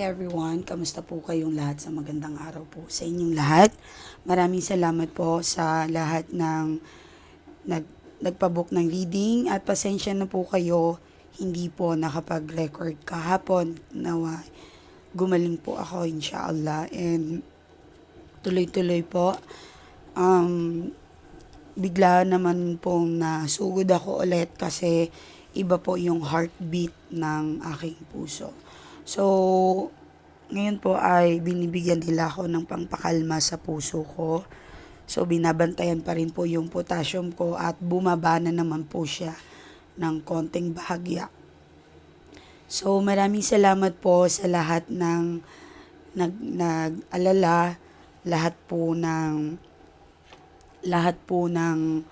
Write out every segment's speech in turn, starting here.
everyone, kamusta po kayong lahat sa magandang araw po sa inyong lahat. Maraming salamat po sa lahat ng nag, nagpabook ng reading at pasensya na po kayo, hindi po nakapag-record kahapon. Nawa, gumaling po ako inshallah and tuloy-tuloy po. Um, bigla naman pong nasugod ako ulit kasi iba po yung heartbeat ng aking puso. So, ngayon po ay binibigyan nila ako ng pangpakalma sa puso ko. So, binabantayan pa rin po yung potassium ko at bumaba na naman po siya ng konting bahagya. So, maraming salamat po sa lahat ng nag, nag-alala, lahat po ng lahat po ng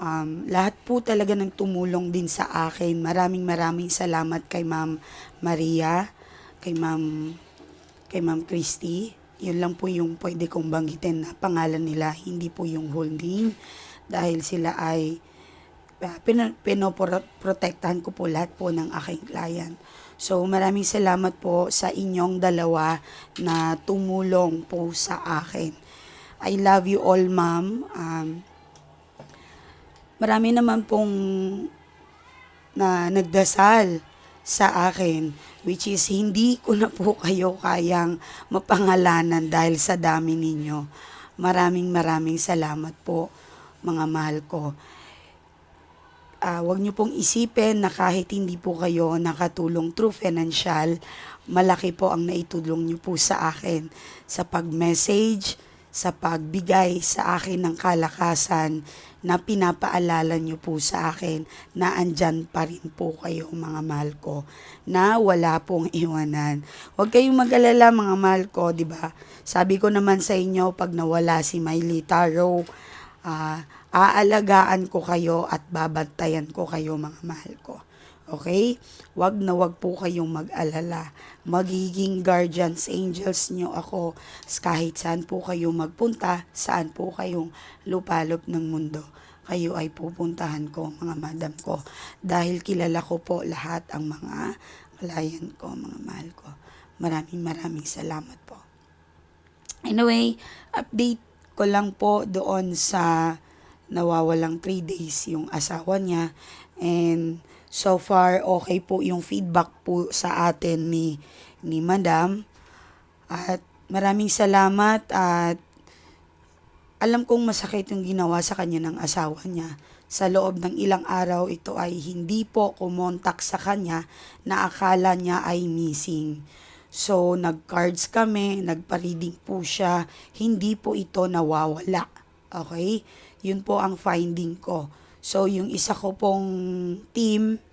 um, lahat po talaga ng tumulong din sa akin. Maraming maraming salamat kay Ma'am Maria, kay Ma'am kay Ma'am Christy. Yun lang po yung pwede kong banggitin na pangalan nila, hindi po yung whole name dahil sila ay uh, pin- pinoprotektahan ko po lahat po ng aking client. So maraming salamat po sa inyong dalawa na tumulong po sa akin. I love you all, ma'am. Um, marami naman pong na nagdasal sa akin which is hindi ko na po kayo kayang mapangalanan dahil sa dami ninyo. Maraming maraming salamat po mga mahal ko. Ah, wag niyo pong isipin na kahit hindi po kayo nakatulong through financial, malaki po ang naitulong niyo po sa akin sa pag-message, sa pagbigay sa akin ng kalakasan na pinapaalala niyo po sa akin na andyan pa rin po kayo mga mahal ko na wala pong iwanan. Huwag kayong mag-alala mga mahal ko, di ba? Sabi ko naman sa inyo pag nawala si Miley Taro, ah, aalagaan ko kayo at babantayan ko kayo mga mahal ko. Okay? Wag na wag po kayong mag-alala. Magiging guardians angels nyo ako kahit saan po kayo magpunta, saan po kayong lupalop ng mundo. Kayo ay pupuntahan ko, mga madam ko. Dahil kilala ko po lahat ang mga client ko, mga mahal ko. Maraming maraming salamat po. Anyway, update ko lang po doon sa nawawalang 3 days yung asawa niya. And so far, okay po yung feedback po sa atin ni, ni Madam. At maraming salamat at alam kong masakit yung ginawa sa kanya ng asawa niya. Sa loob ng ilang araw, ito ay hindi po kumontak sa kanya na akala niya ay missing. So, nag-cards kami, nagpa-reading po siya, hindi po ito nawawala. Okay? Yun po ang finding ko. So, yung isa ko pong team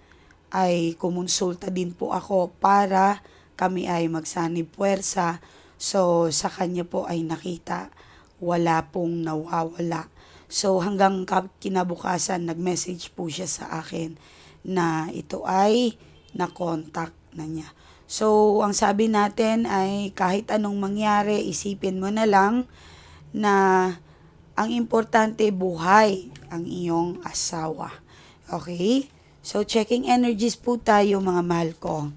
ay kumonsulta din po ako para kami ay magsanib puwersa. So, sa kanya po ay nakita wala pong nawawala. So, hanggang ka- kinabukasan, nag-message po siya sa akin na ito ay na-contact na niya. So, ang sabi natin ay kahit anong mangyari, isipin mo na lang na ang importante buhay ang iyong asawa. Okay? So, checking energies po tayo mga mahal ko.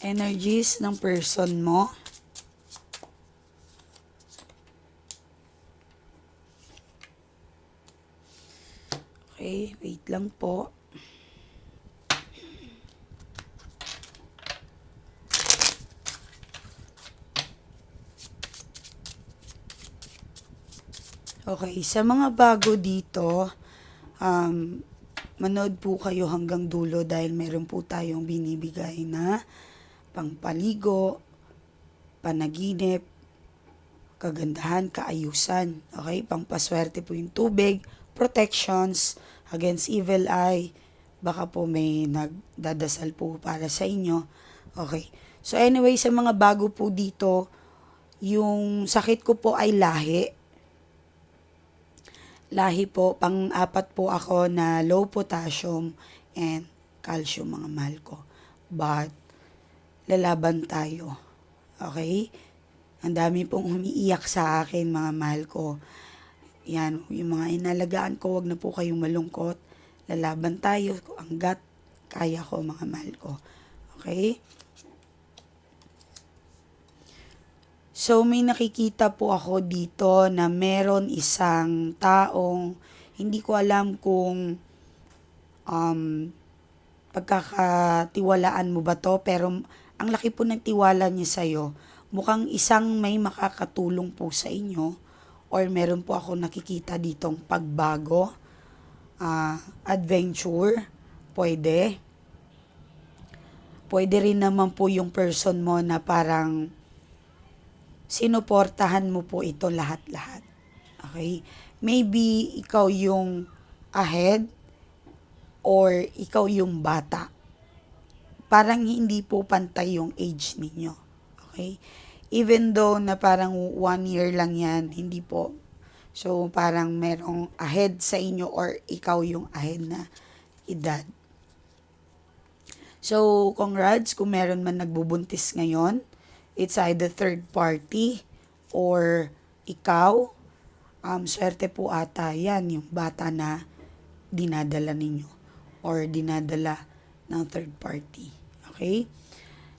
Energies ng person mo. Okay, wait lang po. Okay, sa mga bago dito, um, manood po kayo hanggang dulo dahil meron po tayong binibigay na pangpaligo, panaginip, kagandahan, kaayusan. Okay, pangpaswerte po yung tubig, protections against evil eye. Baka po may nagdadasal po para sa inyo. Okay. So anyway, sa mga bago po dito, yung sakit ko po ay lahi lahi po, pang-apat po ako na low potassium and calcium mga mahal ko. But, lalaban tayo. Okay? Ang dami pong umiiyak sa akin mga mahal ko. Yan, yung mga inalagaan ko, wag na po kayong malungkot. Lalaban tayo hanggat kaya ko mga mahal ko. Okay? So may nakikita po ako dito na meron isang taong hindi ko alam kung um, pagkakatiwalaan mo ba to pero ang laki po ng tiwala niya sa'yo. Mukhang isang may makakatulong po sa inyo or meron po ako nakikita ditong pagbago, ah, adventure, pwede. Pwede rin naman po yung person mo na parang sinuportahan mo po ito lahat-lahat. Okay? Maybe ikaw yung ahead or ikaw yung bata. Parang hindi po pantay yung age ninyo. Okay? Even though na parang one year lang yan, hindi po. So, parang merong ahead sa inyo or ikaw yung ahead na edad. So, congrats kung meron man nagbubuntis ngayon. It's either third party or ikaw. Um, swerte po ata yan, yung bata na dinadala ninyo or dinadala ng third party. Okay?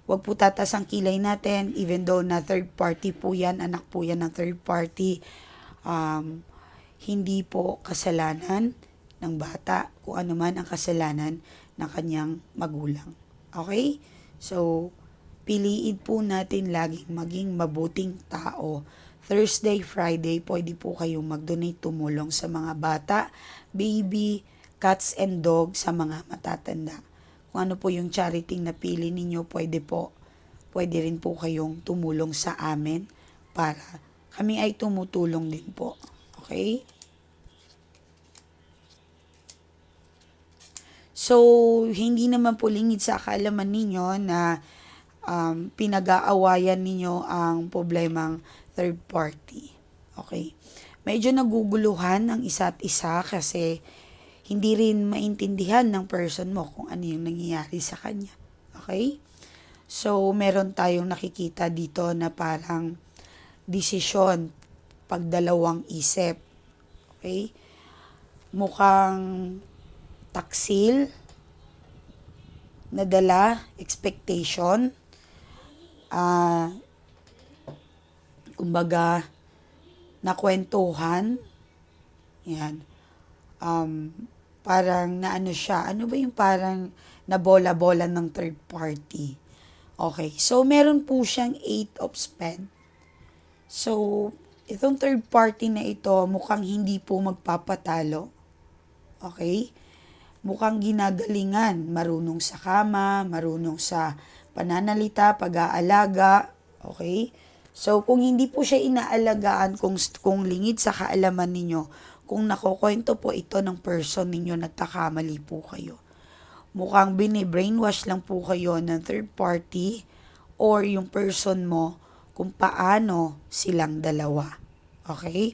Huwag po tatas ang kilay natin, even though na third party po yan, anak po yan ng third party, um, hindi po kasalanan ng bata kung ano man ang kasalanan ng kanyang magulang. Okay? So, piliin po natin laging maging mabuting tao. Thursday, Friday, pwede po kayong mag-donate tumulong sa mga bata, baby, cats and dog sa mga matatanda. Kung ano po yung charity na pili ninyo, pwede po. Pwede rin po kayong tumulong sa amin para kami ay tumutulong din po. Okay? So, hindi naman po lingid sa kaalaman ninyo na um, pinag-aawayan ninyo ang problemang third party. Okay? Medyo naguguluhan ang isa't isa kasi hindi rin maintindihan ng person mo kung ano yung nangyayari sa kanya. Okay? So, meron tayong nakikita dito na parang desisyon pagdalawang isip. Okay? Mukhang taksil, nadala, expectation, ah, kumbaga, nakwentuhan, yan, um, parang naano siya, ano ba yung parang nabola-bola ng third party. Okay, so meron po siyang 8 of spade. So, itong third party na ito, mukhang hindi po magpapatalo. Okay? mukhang ginagalingan, marunong sa kama, marunong sa pananalita, pag-aalaga, okay? So, kung hindi po siya inaalagaan, kung, kung lingid sa kaalaman ninyo, kung nakukwento po ito ng person ninyo, nagkakamali po kayo. Mukhang bini-brainwash lang po kayo ng third party or yung person mo kung paano silang dalawa. Okay?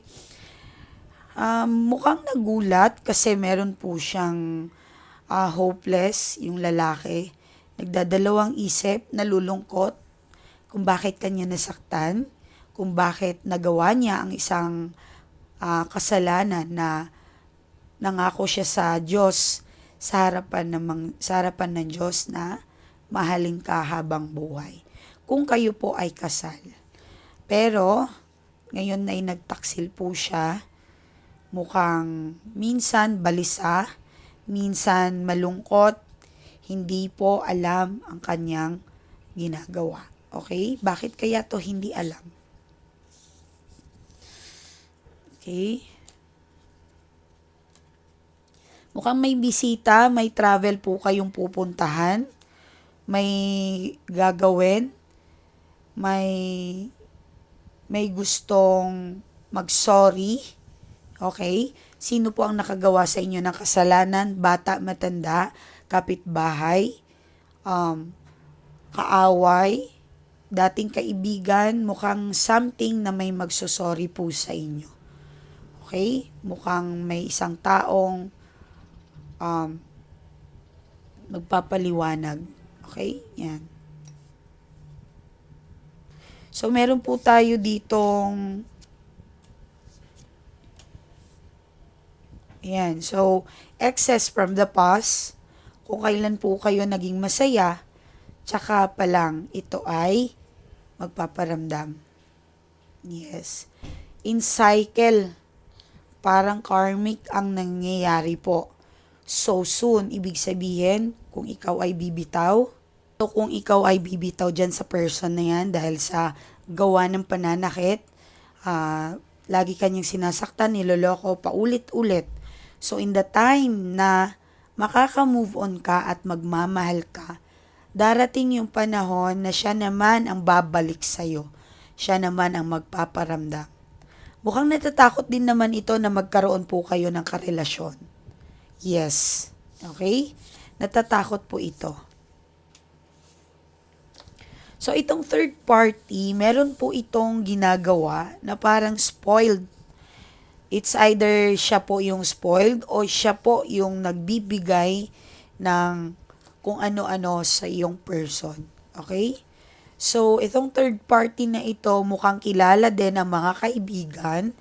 Um, mukhang nagulat kasi meron po siyang uh, hopeless, yung lalaki. Nagdadalawang isip, nalulungkot kung bakit kanya nasaktan, kung bakit nagawa niya ang isang uh, kasalanan na nangako siya sa Diyos sa harapan ng, sa harapan ng Diyos na mahalin ka habang buhay. Kung kayo po ay kasal. Pero, ngayon ay nagtaksil po siya, mukhang minsan balisa, minsan malungkot, hindi po alam ang kanyang ginagawa. Okay? Bakit kaya to hindi alam? Okay? Mukhang may bisita, may travel po kayong pupuntahan, may gagawin, may may gustong mag-sorry, okay? Sino po ang nakagawa sa inyo ng kasalanan? Bata, matanda, kapitbahay, um, kaaway, dating kaibigan, mukhang something na may magsosorry po sa inyo. Okay? Mukhang may isang taong um, magpapaliwanag. Okay? Yan. So, meron po tayo ditong Ayan. So, excess from the past, kung kailan po kayo naging masaya, tsaka pa lang ito ay magpaparamdam. Yes. In cycle, parang karmic ang nangyayari po. So soon, ibig sabihin, kung ikaw ay bibitaw, o kung ikaw ay bibitaw dyan sa person na yan dahil sa gawa ng pananakit, ah, lagi kanyang sinasaktan, niloloko, paulit-ulit. So in the time na makaka-move on ka at magmamahal ka, darating yung panahon na siya naman ang babalik sa'yo. Siya naman ang magpaparamdam. Mukhang natatakot din naman ito na magkaroon po kayo ng karelasyon. Yes. Okay? Natatakot po ito. So, itong third party, meron po itong ginagawa na parang spoiled. It's either siya po yung spoiled o siya po yung nagbibigay ng kung ano-ano sa iyong person. Okay? So, itong third party na ito, mukhang kilala din ang mga kaibigan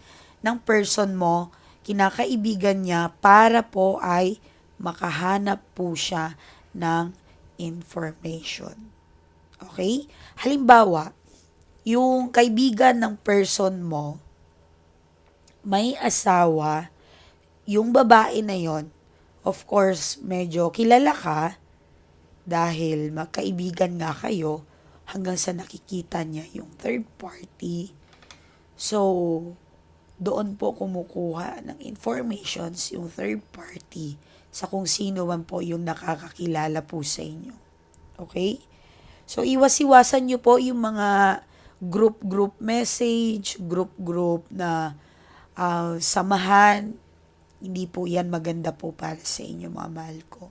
ng person mo, kinakaibigan niya para po ay makahanap po siya ng information. Okay? Halimbawa, yung kaibigan ng person mo, may asawa, yung babae na yon, of course, medyo kilala ka dahil magkaibigan nga kayo hanggang sa nakikita niya yung third party. So, doon po kumukuha ng informations yung third party sa kung sino man po yung nakakakilala po sa inyo. Okay? So, iwas-iwasan nyo po yung mga group-group message, group-group na ah, samahan. Hindi po yan maganda po para sa inyo, mga mahal ko.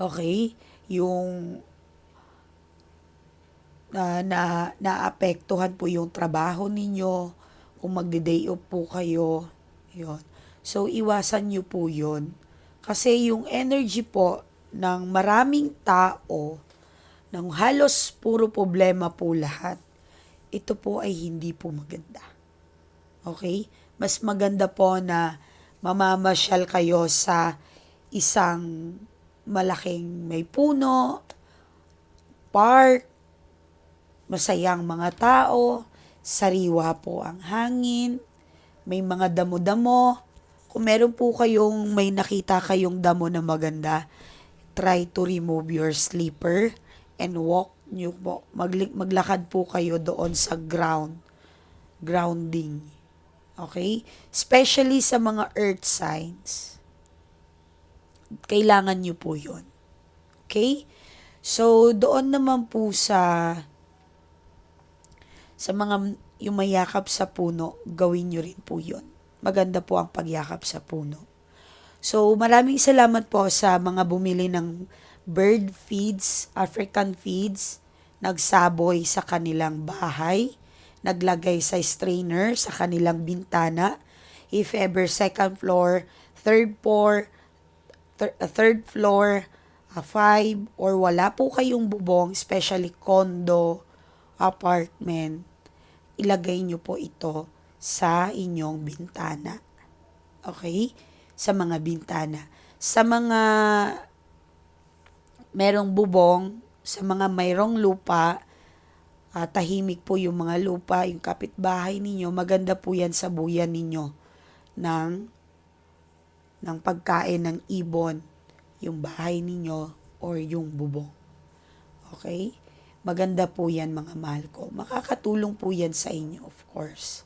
Okay? Yung na, na naapektuhan po yung trabaho ninyo, kung magde-day off po kayo, yon. So, iwasan nyo po yon. Kasi yung energy po ng maraming tao, ng halos puro problema po lahat, ito po ay hindi po maganda. Okay? Mas maganda po na mamamasyal kayo sa isang malaking may puno, park, masayang mga tao, sariwa po ang hangin, may mga damo-damo. Kung meron po kayong may nakita kayong damo na maganda, try to remove your sleeper and walk nyo po. Magli- maglakad po kayo doon sa ground. Grounding. Okay? Especially sa mga earth signs. Kailangan nyo po yun. Okay? So, doon naman po sa sa mga yung mayakap sa puno, gawin nyo rin po yun. Maganda po ang pagyakap sa puno. So, maraming salamat po sa mga bumili ng bird feeds, African feeds, nagsaboy sa kanilang bahay, naglagay sa strainer sa kanilang bintana, if ever second floor, third floor, uh, third floor, uh, five, or wala po kayong bubong, especially condo, apartment, ilagay nyo po ito sa inyong bintana. Okay? Sa mga bintana. Sa mga merong bubong, sa mga mayroong lupa, ah, tahimik po yung mga lupa, yung kapitbahay ninyo, maganda po yan sa buyan ninyo ng, ng pagkain ng ibon, yung bahay ninyo or yung bubong. Okay? Maganda po yan mga mahal ko. Makakatulong po yan sa inyo, of course.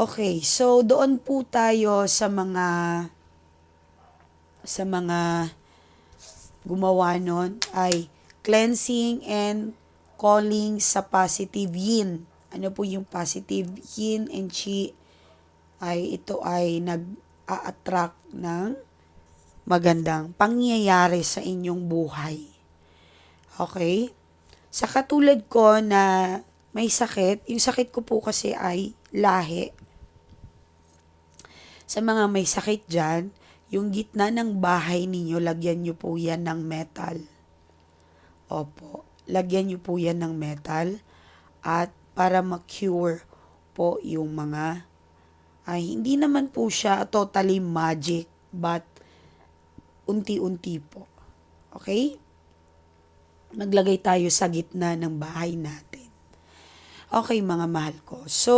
Okay, so doon po tayo sa mga sa mga gumawa nun ay cleansing and calling sa positive yin. Ano po yung positive yin and chi? Ay ito ay nag-a-attract ng magandang pangyayari sa inyong buhay. Okay? Sa katulad ko na may sakit, yung sakit ko po kasi ay lahi. Sa mga may sakit dyan, yung gitna ng bahay ninyo, lagyan nyo po yan ng metal. Opo, lagyan nyo po yan ng metal at para ma-cure po yung mga ay hindi naman po siya totally magic, but unti-unti po. Okay? Maglagay tayo sa gitna ng bahay natin. Okay, mga mahal ko. So,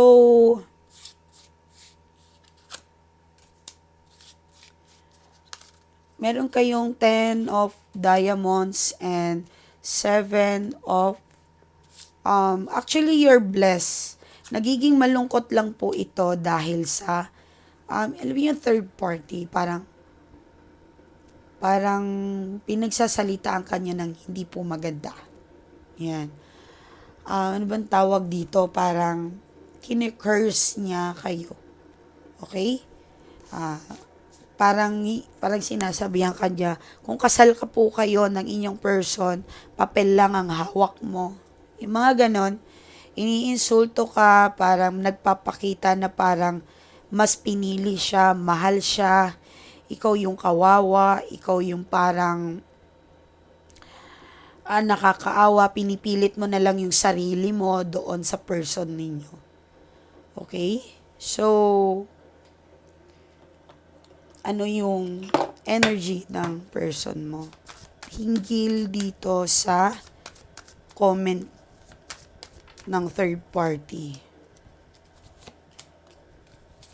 meron kayong 10 of diamonds and 7 of um actually you're blessed. Nagiging malungkot lang po ito dahil sa um alam yung third party, parang parang pinagsasalita ang kanya ng hindi po maganda. Yan. Ah, ano bang tawag dito? Parang kine-curse niya kayo. Okay? Ah, parang parang sinasabihan kanya, kung kasal ka po kayo ng inyong person, papel lang ang hawak mo. Yung mga ganon, iniinsulto ka, parang nagpapakita na parang mas pinili siya, mahal siya, ikaw yung kawawa, ikaw yung parang ah, nakakaawa, pinipilit mo na lang yung sarili mo doon sa person ninyo. Okay? So, ano yung energy ng person mo. Hinggil dito sa comment ng third party.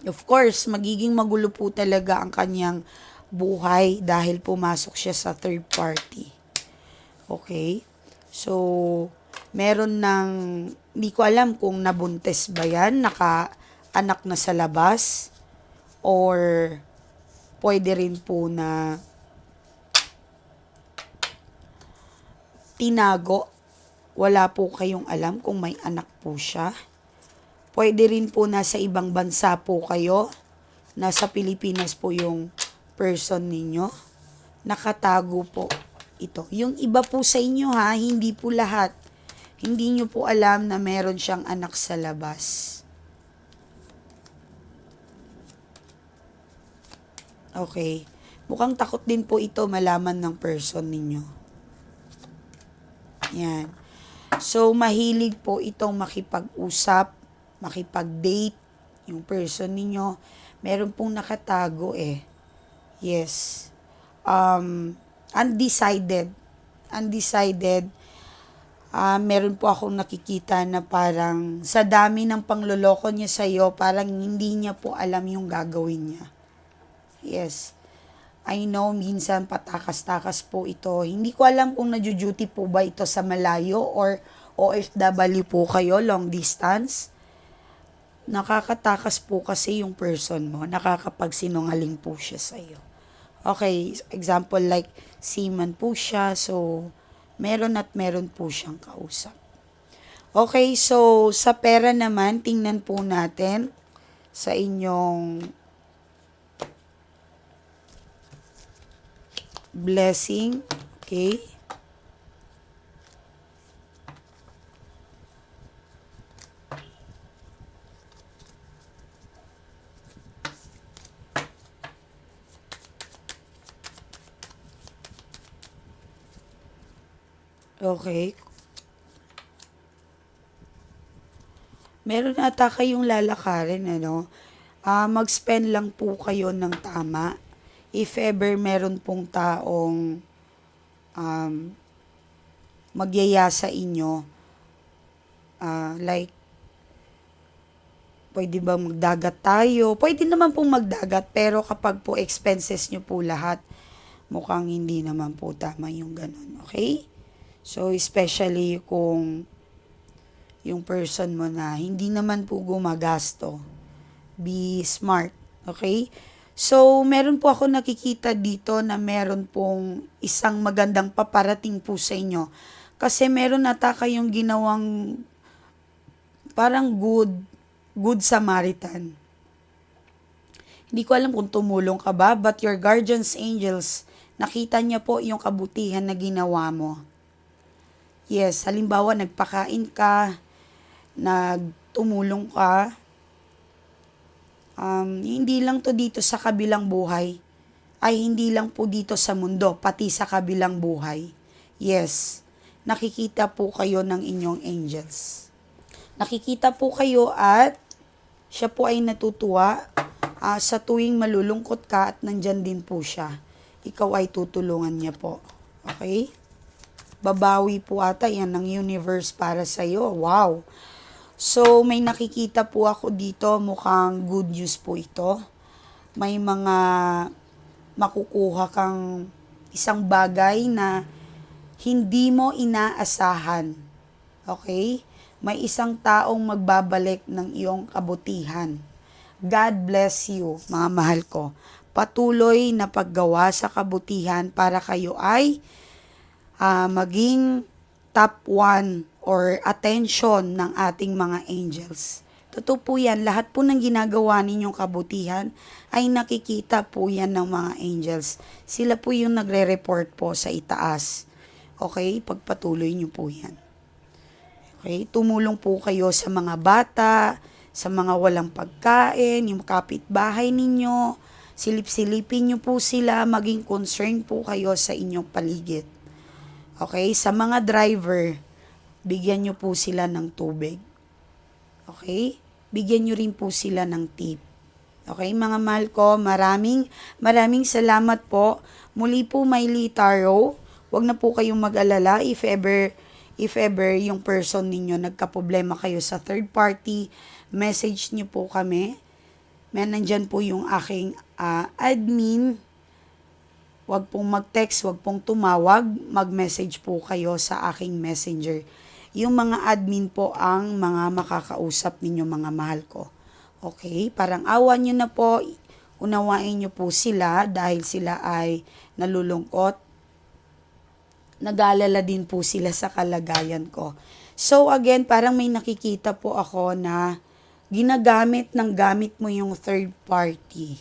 Of course, magiging magulo po talaga ang kanyang buhay dahil pumasok siya sa third party. Okay? So, meron ng, hindi ko alam kung nabuntes ba yan, naka-anak na sa labas, or pwede rin po na tinago. Wala po kayong alam kung may anak po siya. Pwede rin po nasa ibang bansa po kayo. Nasa Pilipinas po yung person ninyo. Nakatago po ito. Yung iba po sa inyo ha, hindi po lahat. Hindi nyo po alam na meron siyang anak sa labas. Okay. Mukhang takot din po ito malaman ng person ninyo. Yan. So, mahilig po itong makipag-usap, makipag-date, yung person ninyo. Meron pong nakatago eh. Yes. Um, undecided. Undecided. Ah, meron po akong nakikita na parang sa dami ng pangloloko niya sa'yo, parang hindi niya po alam yung gagawin niya. Yes. I know minsan patakas-takas po ito. Hindi ko alam kung naju-duty po ba ito sa malayo or OFW po kayo, long distance. Nakakatakas po kasi yung person mo. Nakakapagsinungaling po siya sa iyo. Okay, example like seaman po siya. So, meron at meron po siyang kausap. Okay, so sa pera naman, tingnan po natin sa inyong blessing. Okay. Okay. Meron ata kayong lalakarin, ano? Ah, mag-spend lang po kayo ng tama if ever meron pong taong um, magyaya sa inyo, ah, like, pwede ba magdagat tayo? Pwede naman pong magdagat, pero kapag po expenses nyo po lahat, mukhang hindi naman po tama yung ganun, okay? So, especially kung yung person mo na hindi naman po gumagasto, be smart, okay? So, meron po ako nakikita dito na meron pong isang magandang paparating po sa inyo. Kasi meron ata kayong ginawang parang good, good Samaritan. Hindi ko alam kung tumulong ka ba, but your guardians angels, nakita niya po yung kabutihan na ginawa mo. Yes, halimbawa nagpakain ka, nagtumulong ka, um, hindi lang to dito sa kabilang buhay, ay hindi lang po dito sa mundo, pati sa kabilang buhay. Yes, nakikita po kayo ng inyong angels. Nakikita po kayo at siya po ay natutuwa ah, sa tuwing malulungkot ka at nandyan din po siya. Ikaw ay tutulungan niya po. Okay? Babawi po ata yan ng universe para sa iyo. Wow! So, may nakikita po ako dito. Mukhang good news po ito. May mga makukuha kang isang bagay na hindi mo inaasahan. Okay? May isang taong magbabalik ng iyong kabutihan. God bless you, mga mahal ko. Patuloy na paggawa sa kabutihan para kayo ay ah, maging top one or attention ng ating mga angels. Totoo po yan, lahat po ng ginagawa ninyong kabutihan ay nakikita po yan ng mga angels. Sila po yung nagre-report po sa itaas. Okay? Pagpatuloy niyo po yan. Okay? Tumulong po kayo sa mga bata, sa mga walang pagkain, yung kapitbahay ninyo. Silip-silipin niyo po sila, maging concern po kayo sa inyong paligid. Okay? Sa mga driver, bigyan niyo po sila ng tubig. Okay? Bigyan niyo rin po sila ng tip. Okay, mga mahal ko, maraming maraming salamat po. Muli po Miley Taro. Huwag na po kayong mag-alala if ever if ever yung person ninyo nagka-problema kayo sa third party, message niyo po kami. May nandyan po yung aking ah, admin. Huwag pong mag-text, huwag pong tumawag, mag-message po kayo sa aking messenger. Yung mga admin po ang mga makakausap ninyo mga mahal ko. Okay? Parang awan nyo na po, unawain nyo po sila dahil sila ay nalulungkot. Nag-aalala din po sila sa kalagayan ko. So again, parang may nakikita po ako na ginagamit ng gamit mo yung third party.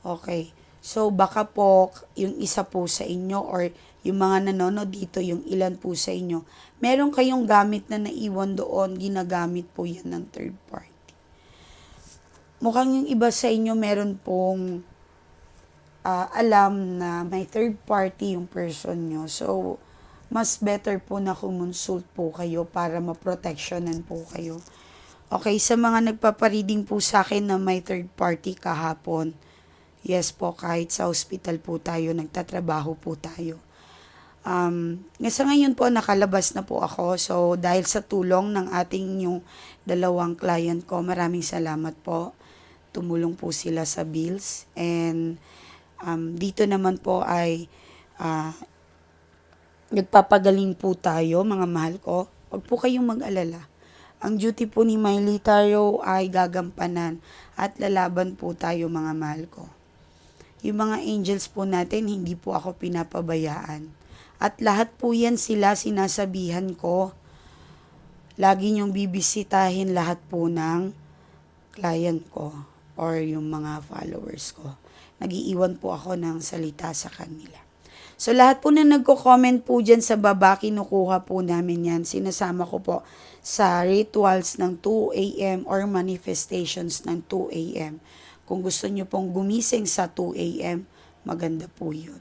Okay. So, baka po yung isa po sa inyo or yung mga nanonood dito, yung ilan po sa inyo, meron kayong gamit na naiwan doon, ginagamit po yan ng third party. Mukhang yung iba sa inyo meron pong ah, alam na may third party yung person nyo. So, mas better po na kumonsult po kayo para maproteksyonan po kayo. Okay, sa mga nagpapareading po sa akin na may third party kahapon, yes po, kahit sa hospital po tayo, nagtatrabaho po tayo. Um, nga sa ngayon po, nakalabas na po ako. So, dahil sa tulong ng ating yung dalawang client ko, maraming salamat po. Tumulong po sila sa bills. And um, dito naman po ay ah, nagpapagaling po tayo, mga mahal ko. Huwag po kayong mag-alala. Ang duty po ni Miley Taro ay gagampanan at lalaban po tayo, mga mahal ko. Yung mga angels po natin, hindi po ako pinapabayaan. At lahat po yan sila sinasabihan ko. Lagi niyong bibisitahin lahat po ng client ko or yung mga followers ko. Nagiiwan po ako ng salita sa kanila. So lahat po na nagko-comment po dyan sa baba, kinukuha po namin yan. Sinasama ko po sa rituals ng 2 a.m. or manifestations ng 2 a.m. Kung gusto nyo pong gumising sa 2 a.m., maganda po yun.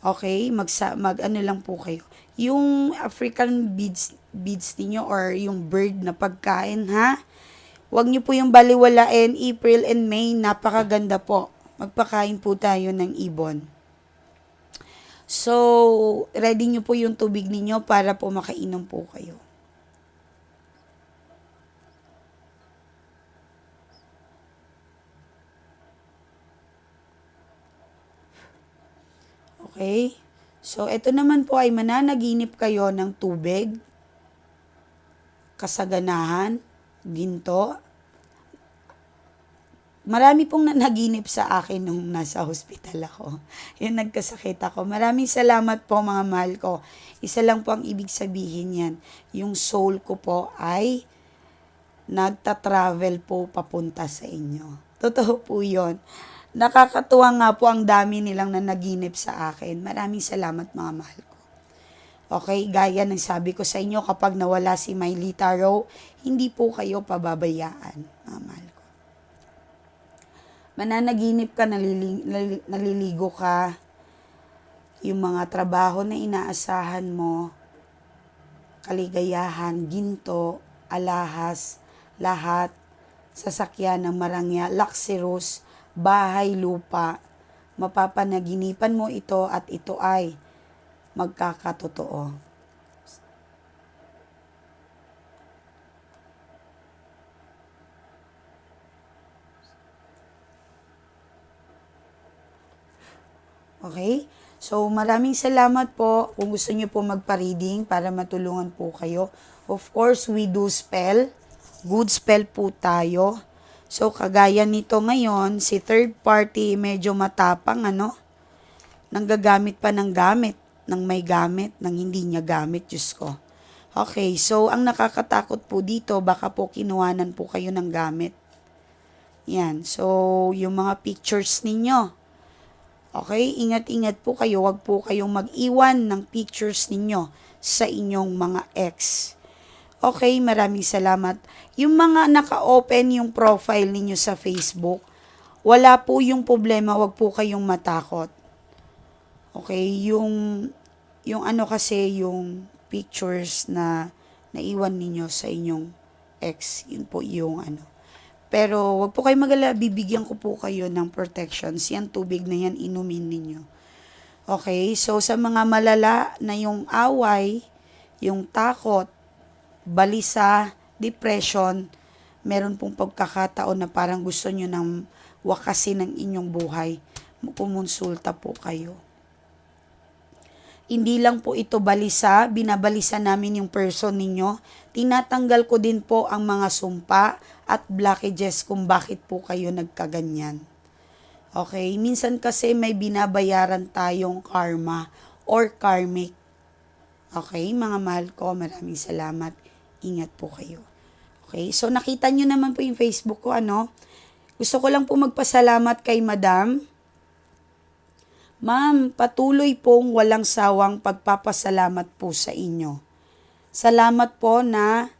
Okay, magsa, mag ano lang po kayo. Yung African beads, beads niyo or yung bird na pagkain, ha? Huwag niyo po yung baliwalain, April and May, napakaganda po. Magpakain po tayo ng ibon. So, ready nyo po yung tubig ninyo para po makainom po kayo. Okay? So, ito naman po ay mananaginip kayo ng tubig, kasaganahan, ginto. Marami pong nanaginip sa akin nung nasa hospital ako. Yung nagkasakit ako. Maraming salamat po mga mahal ko. Isa lang po ang ibig sabihin yan. Yung soul ko po ay nagta-travel po papunta sa inyo. Totoo po yon. Nakakatuwa nga po ang dami nilang nanaginip sa akin. Maraming salamat mga mahal ko. Okay, gaya ng sabi ko sa inyo, kapag nawala si Miley Taro, hindi po kayo pababayaan, mga mahal ko. Mananaginip ka, nalili, nalili- naliligo ka, yung mga trabaho na inaasahan mo, kaligayahan, ginto, alahas, lahat, sasakyan ng marangya, luxurious, bahay, lupa. Mapapanaginipan mo ito at ito ay magkakatotoo. Okay? So, maraming salamat po kung gusto niyo po magpa-reading para matulungan po kayo. Of course, we do spell. Good spell po tayo. So, kagaya nito ngayon, si third party medyo matapang, ano? Nanggagamit pa ng gamit, ng may gamit, ng hindi niya gamit, Diyos ko. Okay, so ang nakakatakot po dito, baka po kinuhanan po kayo ng gamit. Yan, so yung mga pictures ninyo, Okay? Ingat-ingat po kayo. Huwag po kayong mag-iwan ng pictures ninyo sa inyong mga ex. Okay? Maraming salamat. Yung mga naka-open yung profile ninyo sa Facebook, wala po yung problema. Huwag po kayong matakot. Okay? Yung, yung ano kasi, yung pictures na naiwan ninyo sa inyong ex, yun po yung ano. Pero wag po kayo magala, bibigyan ko po kayo ng protections. Yan tubig na yan, inumin ninyo. Okay, so sa mga malala na yung away, yung takot, balisa, depression, meron pong pagkakataon na parang gusto nyo ng wakasin ng inyong buhay, kumonsulta po kayo. Hindi lang po ito balisa, binabalisa namin yung person ninyo. Tinatanggal ko din po ang mga sumpa at blockages kung bakit po kayo nagkaganyan. Okay, minsan kasi may binabayaran tayong karma or karmic. Okay, mga mahal ko, maraming salamat. Ingat po kayo. Okay, so nakita nyo naman po yung Facebook ko, ano? Gusto ko lang po magpasalamat kay Madam Ma'am, patuloy pong walang sawang pagpapasalamat po sa inyo. Salamat po na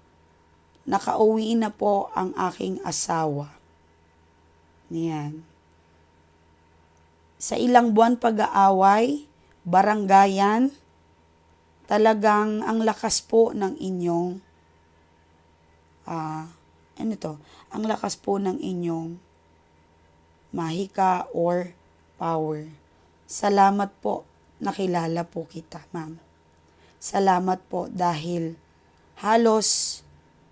nakauwi na po ang aking asawa. Yan. Sa ilang buwan pag-aaway, baranggayan, talagang ang lakas po ng inyong ah ano to? Ang lakas po ng inyong mahika or power. Salamat po, nakilala po kita, ma'am. Salamat po dahil halos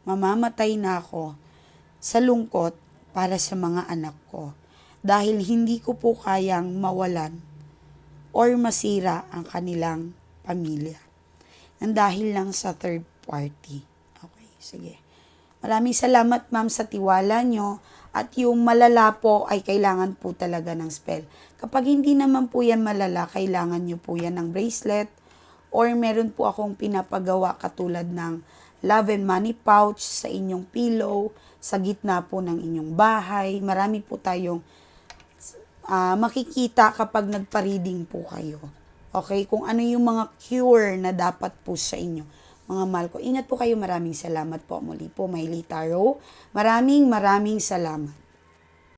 mamamatay na ako sa lungkot para sa mga anak ko. Dahil hindi ko po kayang mawalan or masira ang kanilang pamilya. Nang dahil lang sa third party. Okay, sige. Maraming salamat ma'am sa tiwala nyo at yung malala po ay kailangan po talaga ng spell. Kapag hindi naman po yan malala, kailangan nyo po yan ng bracelet or meron po akong pinapagawa katulad ng love and money pouch sa inyong pillow, sa gitna po ng inyong bahay. Marami po tayong uh, makikita kapag nagpa-reading po kayo. Okay? Kung ano yung mga cure na dapat po sa inyo. Mga mahal ko, ingat po kayo. Maraming salamat po muli po, Maylita Tarot. Maraming maraming salamat.